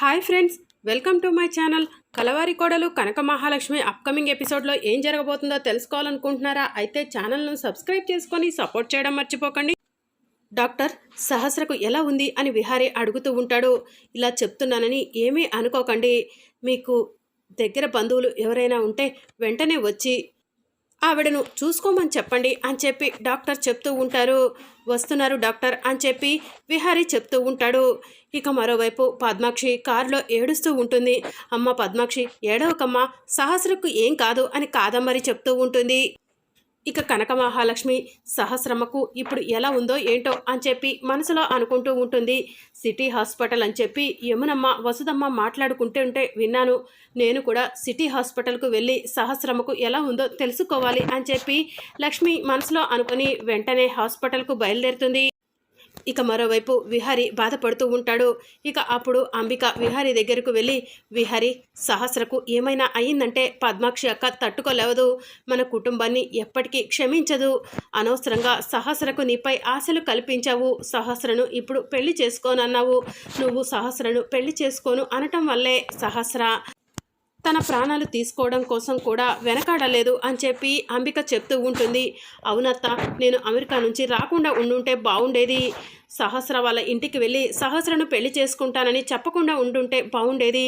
Hi friends welcome to my channel. Kalavari Kodalu Kanaka Mahalakshmi upcoming ఎపిసోడ్లో ఏం జరగబోతుందో తెలుసుకోవాలనుకుంటున్నారా? అయితే ఛానల్ను సబ్స్క్రైబ్ చేసుకొని సపోర్ట్ చేయడం మర్చిపోకండి. డాక్టర్ సహస్రకు ఎలా ఉంది అని విహారీ అడుగుతూ ఉంటాడు. ఇలా చెప్తున్నానని ఏమీ అనుకోకండి. మీకు దగ్గర బంధువులు ఎవరైనా ఉంటే వెంటనే వచ్చి ఆవిడను చూసుకోమని చెప్పండి అని చెప్పి డాక్టర్ చెప్తూ ఉంటారు. వస్తున్నారు డాక్టర్ అని చెప్పి విహారీ చెప్తూ ఉంటాడు. ఇక మరోవైపు పద్మాక్షి కారులో ఏడుస్తూ ఉంటుంది. అమ్మ పద్మాక్షి ఏడవకమ్మ సహస్రకు ఏం కాదు అని కాదమ్మరి చెప్తూ ఉంటుంది. ఇక కనక మహాలక్ష్మి సహస్రమకు ఇప్పుడు ఎలా ఉందో ఏంటో అని చెప్పి మనసులో అనుకుంటూ ఉంటుంది. సిటీ హాస్పిటల్ అని చెప్పి యమునమ్మ వసుదమ్మ మాట్లాడుకుంటూ ఉంటే విన్నాను. నేను కూడా సిటీ హాస్పిటల్కు వెళ్ళి సహస్రమకు ఎలా ఉందో తెలుసుకోవాలి అని చెప్పి లక్ష్మి మనసులో అనుకుని వెంటనే హాస్పిటల్కు బయలుదేరుతుంది. ఇక మరోవైపు విహారి బాధపడుతూ ఉంటాడు. ఇక అప్పుడు అంబిక విహారి దగ్గరకు వెళ్ళి విహారి సహస్రకు ఏమైనా అయిందంటే పద్మాక్షి అక్క తట్టుకోలేవదు. మన కుటుంబాన్ని ఎప్పటికీ క్షమించదు. అనవసరంగా సహస్రకు నీపై ఆశలు కల్పించావు. సహస్రను ఇప్పుడు పెళ్ళి చేసుకోనన్నావు. నువ్వు సహస్రను పెళ్ళి చేసుకోను అనటం వల్లే సహస్ర తన ప్రాణాలు తీసుకోవడం కోసం కూడా వెనకాడలేదు అని చెప్పి అంబిక చెప్తూ ఉంటుంది. అవునత్త నేను అమెరికా నుంచి రాకుండా ఉండుంటే బాగుండేది సహస్ర వాళ్ళ ఇంటికి వెళ్ళి సహస్రను పెళ్ళి చేసుకుంటానని చెప్పకుండా ఉండుంటే బాగుండేది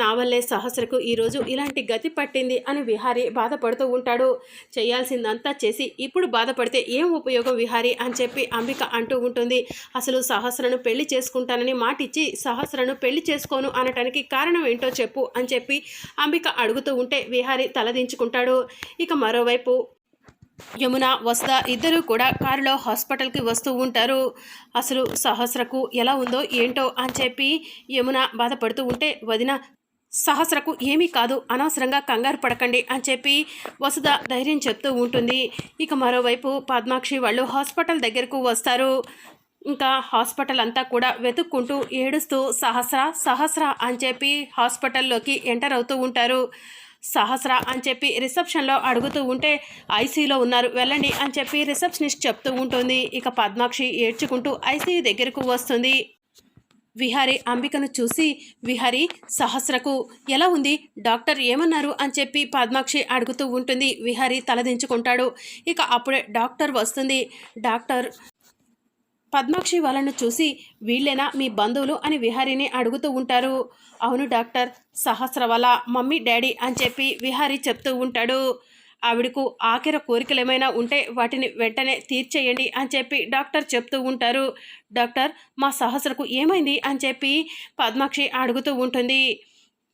నా వల్లే సహస్రకు ఈరోజు ఇలాంటి గతి పట్టింది అని విహారి బాధపడుతూ ఉంటాడు. చేయాల్సిందంతా చేసి ఇప్పుడు బాధపడితే ఏం ఉపయోగం విహారి అని చెప్పి అంబిక అంటూ ఉంటుంది. అసలు సహస్రను పెళ్ళి చేసుకుంటానని మాటిచ్చి సహస్రను పెళ్ళి చేసుకోను అనటానికి కారణం ఏంటో చెప్పు అని చెప్పి అంబిక అడుగుతూ ఉంటే విహారి తలదించుకుంటాడు. ఇక మరోవైపు యమున వస్త ఇద్దరూ కూడా కారులో హాస్పిటల్కి వస్తూ ఉంటారు. అసలు సహస్రకు ఎలా ఉందో ఏంటో అని చెప్పి యమున బాధపడుతూ ఉంటే వదిన సహస్రకు ఏమీ కాదు అనవసరంగా కంగారు పడకండి అని చెప్పి వసుధ ధైర్యం చెప్తూ ఉంటుంది. ఇక మరోవైపు పద్మాక్షి వాళ్ళు హాస్పిటల్ దగ్గరకు వస్తారు. ఇంకా హాస్పిటల్ అంతా కూడా వెతుక్కుంటూ ఏడుస్తూ సహస్ర సహస్ర అని చెప్పి హాస్పిటల్లోకి ఎంటర్ అవుతూ ఉంటారు. సహస్ర అని చెప్పి రిసెప్షన్లో అడుగుతూ ఉంటే ఐసీలో ఉన్నారు వెళ్ళండి అని చెప్పి రిసెప్షనిస్ట్ చెప్తూ ఉంటుంది. ఇక పద్మాక్షి ఏడ్చుకుంటూ ఐసీయూ దగ్గరకు వస్తుంది. విహారి అంబికను చూసి విహారి సహస్రకు ఎలా ఉంది? డాక్టర్ ఏమన్నారు? అని చెప్పి పద్మాక్షి అడుగుతూ ఉంటుంది. విహారి తలదించుకుంటాడు. ఇక అప్పుడే డాక్టర్ వస్తుంది. డాక్టర్ పద్మాక్షి వాళ్ళను చూసి వీళ్ళేనా మీ బంధువులు అని విహారీని అడుగుతూ ఉంటారు. అవును డాక్టర్ సహస్ర వాళ్ళ మమ్మీ డాడీ అని చెప్పి విహారీ చెప్తూ ఉంటాడు. ఆవిడకు ఆఖరి కోరికలు ఏమైనా ఉంటే వాటిని వెంటనే తీర్చేయండి అని చెప్పి డాక్టర్ చెప్తూ ఉంటారు. డాక్టర్ మా సహస్రకు ఏమైంది అని చెప్పి పద్మాక్షి అడుగుతూ ఉంటుంది.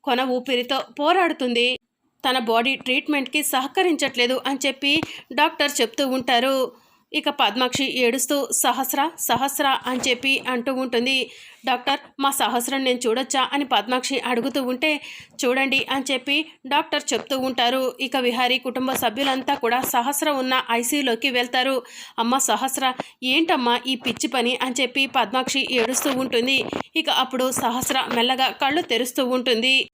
కొన ఊపిరితో పోరాడుతుంది. తన బాడీ ట్రీట్మెంట్కి సహకరించట్లేదు అని చెప్పి డాక్టర్ చెప్తూ ఉంటారు. ఇక పద్మాక్షి ఏడుస్తూ సహస్ర సహస్ర అని చెప్పి అంటూ ఉంటుంది. డాక్టర్ మా సహస్రం నేను చూడొచ్చా? అని పద్మాక్షి అడుగుతూ ఉంటే చూడండి అని చెప్పి డాక్టర్ చెప్తూ ఉంటారు. ఇక విహారీ కుటుంబ సభ్యులంతా కూడా సహస్ర ఉన్న ఐసీయూలోకి వెళ్తారు. అమ్మ సహస్ర ఏంటమ్మా ఈ పిచ్చి పని? అని చెప్పి పద్మాక్షి ఏడుస్తూ ఉంటుంది. ఇక అప్పుడు సహస్ర మెల్లగా కళ్ళు తెరుస్తూ ఉంటుంది.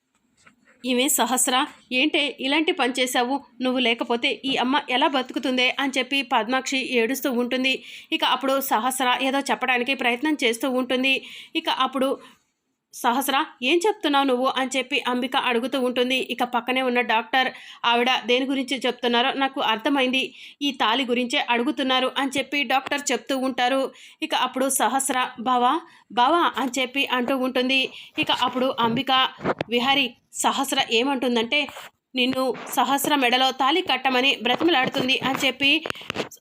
ఈమె సహస్ర ఏంటే ఇలాంటి పని చేశావు? నువ్వు లేకపోతే ఈ అమ్మ ఎలా బతుకుతుందే? అని చెప్పి పద్మాక్షి ఏడుస్తూ ఉంటుంది. ఇక అప్పుడు సహస్ర ఏదో చెప్పడానికి ప్రయత్నం చేస్తూ ఉంటుంది. ఇక అప్పుడు సహస్ర ఏం చెప్తున్నావు నువ్వు? అని చెప్పి అంబిక అడుగుతూ ఉంటుంది. ఇక పక్కనే ఉన్న డాక్టర్ ఆవిడ దేని గురించి చెప్తున్నారో నాకు అర్థమైంది. ఈ తాలి గురించే అడుగుతున్నారు అని చెప్పి డాక్టర్ చెప్తూ ఉంటారు. ఇక అప్పుడు సహస్ర బావా బావా అని చెప్పి అంటూ ఉంటుంది. ఇక అప్పుడు అంబిక విహారి సహస్ర ఏమంటుందంటే నిన్ను సహస్ర మెడలో తాలి కట్టమని బ్రతిమలాడుతుంది అని చెప్పి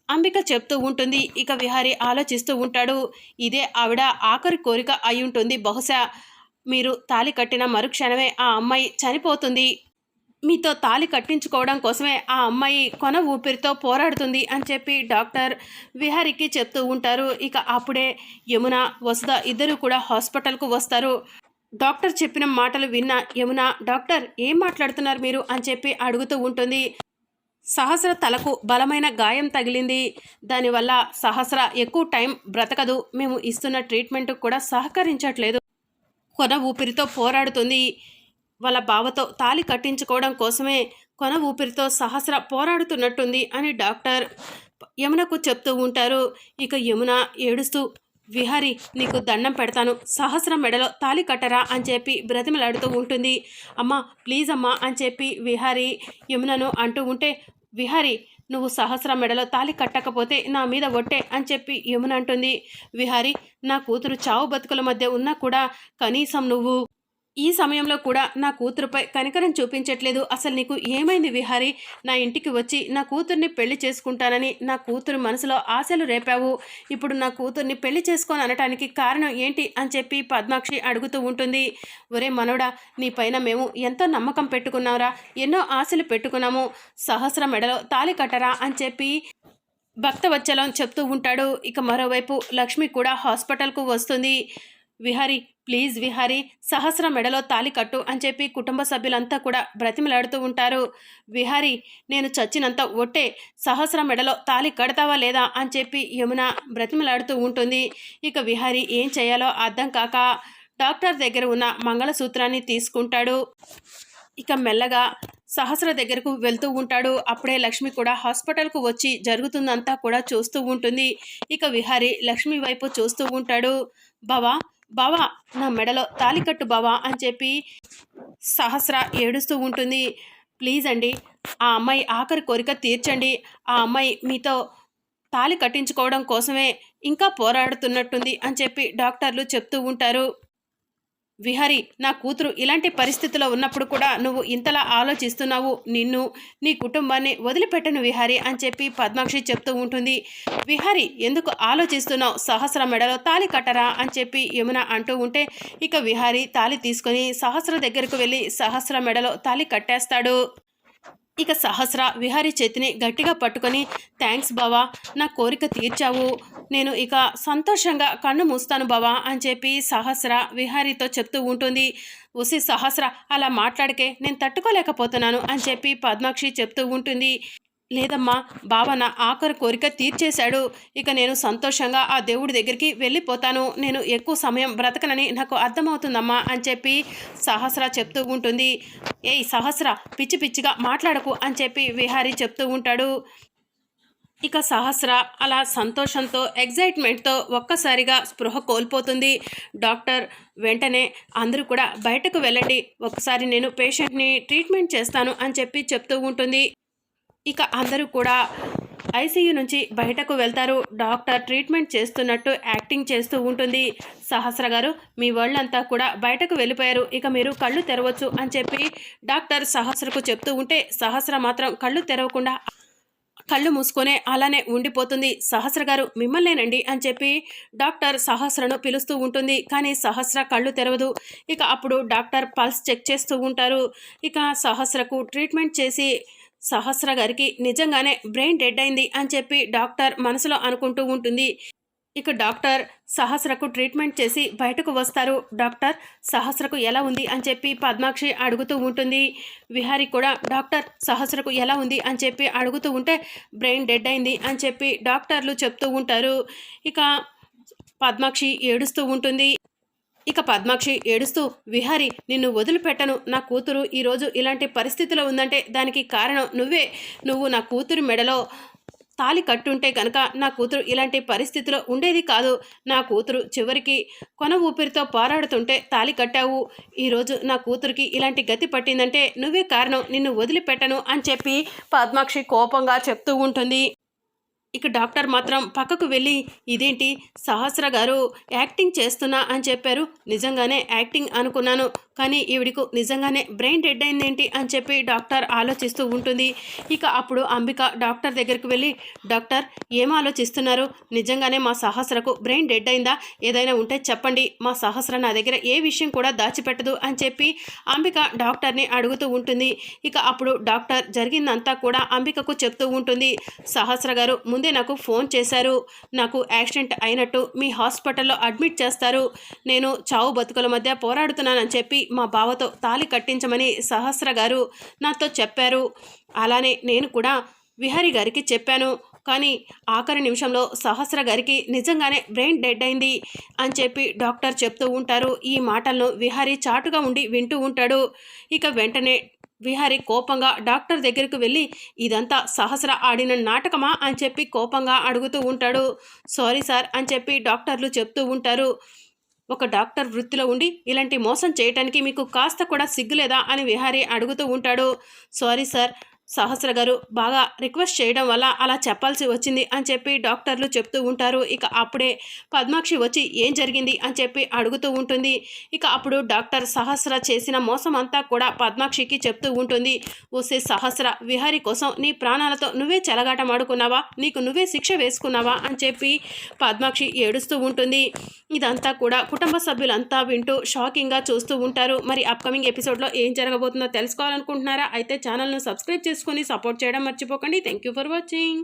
అంబిక చెప్తూ ఉంటుంది. ఇక విహారి ఆలోచిస్తూ ఉంటాడు. ఇదే ఆవిడ ఆఖరి కోరిక అయి ఉంటుంది బహుశా. మీరు తాలి కట్టిన మరుక్షణమే ఆ అమ్మాయి చనిపోతుంది. మీతో తాలి కట్టించుకోవడం కోసమే ఆ అమ్మాయి కొన ఊపిరితో పోరాడుతుంది అని చెప్పి డాక్టర్ విహారికి చెప్తూ ఉంటారు. ఇక అప్పుడే యమున వసుధ ఇద్దరు కూడా హాస్పిటల్కు వస్తారు. డాక్టర్ చెప్పిన మాటలు విన్న యమున డాక్టర్ ఏం మాట్లాడుతున్నారు మీరు? అని చెప్పి అడుగుతూ ఉంటుంది. సహస్ర తలకు బలమైన గాయం తగిలింది. దానివల్ల సహస్ర ఎక్కువ టైం బ్రతకదు. మేము ఇస్తున్న ట్రీట్మెంట్ కూడా సహకరించట్లేదు. కొన ఊపిరితో పోరాడుతుంది. వాళ్ళ బావతో తాలి కట్టించుకోవడం కోసమే కొన ఊపిరితో సహస్ర పోరాడుతున్నట్టుంది అని డాక్టర్ యమునకు చెప్తూ ఉంటారు. ఇక యమున ఏడుస్తూ విహారి నీకు దండం పెడతాను. సహస్రం మెడలో తాలి కట్టరా అని చెప్పి బ్రతిమలాడుతూ ఉంటుంది. అమ్మా ప్లీజ్ అమ్మా అని చెప్పి విహారి యమునను అంటూ ఉంటే విహారి నువ్వు సహస్ర మెడలో తాలి కట్టకపోతే నా మీద ఒట్టే అని చెప్పి యమున అంటుంది. విహారి నా కూతురు చావు బతుకుల మధ్య ఉన్నా కూడా కనీసం నువ్వు ఈ సమయంలో కూడా నా కూతురుపై కనికరం చూపించట్లేదు. అసలు నీకు ఏమైంది విహారి? నా ఇంటికి వచ్చి నా కూతుర్ని పెళ్ళి చేసుకుంటానని నా కూతురు మనసులో ఆశలు రేపావు. ఇప్పుడు నా కూతుర్ని పెళ్ళి చేసుకొని అనటానికి కారణం ఏంటి అని చెప్పి పద్మాక్షి అడుగుతూ ఉంటుంది. ఒరే మనోడా నీ పైన మేము ఎంతో నమ్మకం పెట్టుకున్నావురా. ఎన్నో ఆశలు పెట్టుకున్నాము. సహస్ర మెడలో తాలి కట్టరా అని చెప్పి భక్తవచ్చలం చెప్తూ ఉంటాడు. ఇక మరోవైపు లక్ష్మి కూడా హాస్పిటల్కు వస్తుంది. విహారి ప్లీజ్ విహారి సహస్ర మెడలో తాలి కట్టు అని చెప్పి కుటుంబ సభ్యులంతా కూడా బ్రతిమలాడుతూ ఉంటారు. విహారి నేను చచ్చినంత ఒట్టే సహస్ర మెడలో తాలి కడతావా లేదా అని చెప్పి యమున బ్రతిమలాడుతూ ఉంటుంది. ఇక విహారి ఏం చేయాలో అర్థం కాక డాక్టర్ దగ్గర ఉన్న మంగళసూత్రాన్ని తీసుకుంటాడు. ఇక మెల్లగా సహస్ర దగ్గరకు వెళ్తూ ఉంటాడు. అప్పుడే లక్ష్మి కూడా హాస్పిటల్కు వచ్చి జరుగుతుందంతా కూడా చూస్తూ ఉంటుంది. ఇక విహారి లక్ష్మి వైపు చూస్తూ ఉంటాడు. బావా బావా నా మెడలో తాలికట్టు బావా అని చెప్పి సహస్ర ఏడుస్తూ ఉంటుంది. ప్లీజ్ అండి ఆ అమ్మాయి ఆఖరి కోరిక తీర్చండి. ఆ అమ్మాయి మీతో తాలి కట్టించుకోవడం కోసమే ఇంకా పోరాడుతున్నట్టుంది అని చెప్పి డాక్టర్లు చెప్తూ ఉంటారు. విహరి నా కూతురు ఇలాంటి పరిస్థితిలో ఉన్నప్పుడు కూడా నువ్వు ఇంతలా ఆలోచిస్తున్నావు. నిన్ను నీ కుటుంబాన్ని వదిలిపెట్టను విహారి అని చెప్పి పద్మాక్షి చెప్తూ ఉంటుంది. విహారి ఎందుకు ఆలోచిస్తున్నావు? సహస్ర మెడలో తాలి కట్టరా అని చెప్పి యమున అంటూ ఉంటే ఇక విహారి తాలి తీసుకొని సహస్ర దగ్గరకు వెళ్ళి సహస్ర మెడలో తాలి కట్టేస్తాడు. ఇక సహస్ర విహారి చేతిని గట్టిగా పట్టుకొని థ్యాంక్స్ బావా నా కోరిక తీర్చావు. నేను ఇక సంతోషంగా కన్ను మూస్తాను బావా అని చెప్పి సహస్ర విహారీతో చెప్తూ ఉంటుంది. ఉసి సహస్ర అలా మాట్లాడికే నేను తట్టుకోలేకపోతున్నాను అని చెప్పి పద్మాక్షి చెప్తూ ఉంటుంది. లేదమ్మా బావ నా ఆఖరి కోరిక తీర్చేశాడు. ఇక నేను సంతోషంగా ఆ దేవుడి దగ్గరికి వెళ్ళిపోతాను. నేను ఎక్కువ సమయం బ్రతకనని నాకు అర్థమవుతుందమ్మా అని చెప్పి సహస్ర చెప్తూ ఉంటుంది. ఏయ్ సహస్ర పిచ్చి పిచ్చిగా మాట్లాడకు అని చెప్పి విహారీ చెప్తూ ఉంటాడు. ఇక సహస్ర అలా సంతోషంతో ఎగ్జైట్మెంట్తో ఒక్కసారిగా స్పృహ కోల్పోతుంది. డాక్టర్ వెంటనే అందరూ కూడా బయటకు వెళ్ళండి. ఒకసారి నేను పేషెంట్ని ట్రీట్మెంట్ చేస్తాను అని చెప్పి చెప్తూ ఉంటుంది. ఇక అందరూ కూడా ఐసీయూ నుంచి బయటకు వెళ్తారు. డాక్టర్ ట్రీట్మెంట్ చేస్తున్నట్టు యాక్టింగ్ చేస్తూ ఉంటుంది సహస్ర గారు. మీ వాళ్ళంతా కూడా బయటకు వెళ్ళిపోయారు. ఇక మీరు కళ్ళు తెరవచ్చు అని చెప్పి డాక్టర్ సహస్రకు చెప్తూ ఉంటే సహస్ర మాత్రం కళ్ళు తెరవకుండా కళ్ళు మూసుకొనే అలానే ఉండిపోతుంది. సహస్ర గారు మిమ్మల్నేనండి అని చెప్పి డాక్టర్ సహస్రను పిలుస్తూ ఉంటుంది. కానీ సహస్ర కళ్ళు తెరవదు. ఇక అప్పుడు డాక్టర్ పల్స్ చెక్ చేస్తూ ఉంటారు. ఇక సహస్రకు ట్రీట్మెంట్ చేసి సహస్ర గారికి నిజంగానే బ్రెయిన్ డెడ్ అయింది అని చెప్పి డాక్టర్ మనసులో అనుకుంటూ ఉంటుంది. ఇక డాక్టర్ సహస్రకు ట్రీట్మెంట్ చేసి బయటకు వస్తారు. డాక్టర్ సహస్రకు ఎలా ఉంది అని చెప్పి పద్మాక్షి అడుగుతూ ఉంటుంది. విహారి కూడా డాక్టర్ సహస్రకు ఎలా ఉంది అని చెప్పి అడుగుతూ ఉంటే బ్రెయిన్ డెడ్ అయింది అని చెప్పి డాక్టర్లు చెప్తూ ఉంటారు. ఇక పద్మాక్షి ఏడుస్తూ ఉంటుంది. ఇక పద్మాక్షి ఏడుస్తూ విహారి నిన్ను వదిలిపెట్టను. నా కూతురు ఈరోజు ఇలాంటి పరిస్థితిలో ఉందంటే దానికి కారణం నువ్వే. నువ్వు నా కూతురు మెడలో తాలి కట్టుంటే కనుక నా కూతురు ఇలాంటి పరిస్థితిలో ఉండేది కాదు. నా కూతురు చివరికి కొన ఊపిరితో పోరాడుతుంటే తాలి కట్టావు. ఈరోజు నా కూతురికి ఇలాంటి గతి పట్టిందంటే నువ్వే కారణం. నిన్ను వదిలిపెట్టను అని చెప్పి పద్మాక్షి కోపంగా చెప్తూ ఉంటుంది. ఇక డాక్టర్ మాత్రం పక్కకు వెళ్ళి ఇదేంటి? సహస్ర గారు యాక్టింగ్ చేస్తున్నా అని చెప్పారు. నిజంగానే యాక్టింగ్ అనుకున్నాను. కానీ ఈవిడికు నిజంగానే బ్రెయిన్ డెడ్ అయిందేంటి అని చెప్పి డాక్టర్ ఆలోచిస్తూ ఉంటుంది. ఇక అప్పుడు అంబిక డాక్టర్ దగ్గరికి వెళ్ళి డాక్టర్ ఏం ఆలోచిస్తున్నారు? నిజంగానే మా సహస్రకు బ్రెయిన్ డెడ్ అయిందా? ఏదైనా ఉంటే చెప్పండి. మా సహస్ర నా దగ్గర ఏ విషయం కూడా దాచిపెట్టదు అని చెప్పి అంబిక డాక్టర్ని అడుగుతూ ఉంటుంది. ఇక అప్పుడు డాక్టర్ జరిగిందంతా కూడా అంబికకు చెప్తూ ఉంటుంది. సహస్ర గారు ముందే నాకు ఫోన్ చేశారు. నాకు యాక్సిడెంట్ అయినట్టు మీ హాస్పిటల్లో అడ్మిట్ చేస్తారు. నేను చావు బతుకుల మధ్య పోరాడుతున్నానని చెప్పి మా బావతో తాలి కట్టించమని సహస్ర గారు నాతో చెప్పారు. అలానే నేను కూడా విహారి గారికి చెప్పాను. కానీ ఆఖరి నిమిషంలో సహస్ర గారికి నిజంగానే బ్రెయిన్ డెడ్ అయింది అని చెప్పి డాక్టర్ చెప్తూ ఉంటారు. ఈ మాటలను విహారి చాటుగా ఉండి వింటూ ఉంటాడు. ఇక వెంటనే విహారి కోపంగా డాక్టర్ దగ్గరికి వెళ్ళి ఇదంతా సహస్ర ఆడిన నాటకమా? అని చెప్పి కోపంగా అడుగుతూ ఉంటాడు. సారీ సార్ అని చెప్పి డాక్టర్లు చెప్తూ ఉంటారు. ఒక డాక్టర్ వృత్తిలో ఉండి ఇలాంటి మోసం చేయటానికి మీకు కాస్త కూడా సిగ్గులేదా అని విహారీ అడుగుతూ ఉంటాడు. సారీ సార్ సహస్ర గారు బాగా రిక్వెస్ట్ చేయడం వల్ల అలా చెప్పాల్సి వచ్చింది అని చెప్పి డాక్టర్లు చెప్తూ ఉంటారు. ఇక అప్పుడే పద్మాక్షి వచ్చి ఏం జరిగింది అని చెప్పి అడుగుతూ ఉంటుంది. ఇక అప్పుడు డాక్టర్ సహస్ర చేసిన మోసం అంతా కూడా పద్మాక్షికి చెప్తూ ఉంటుంది. ఓసే సహస్ర విహారి కోసం నీ ప్రాణాలతో నువ్వే చెలగాటం ఆడుకున్నావా? నీకు నువ్వే శిక్ష వేసుకున్నావా? అని చెప్పి పద్మాక్షి ఏడుస్తూ ఉంటుంది. ఇదంతా కూడా కుటుంబ సభ్యులంతా వింటూ షాకింగ్గా చూస్తూ ఉంటారు. మరి అప్కమింగ్ ఎపిసోడ్లో ఏం జరగబోతుందో తెలుసుకోవాలనుకుంటున్నారా? అయితే ఛానల్ను సబ్స్క్రైబ్ చేసుకొని సపోర్ట్ చేయడం మర్చిపోకండి. Thank you for watching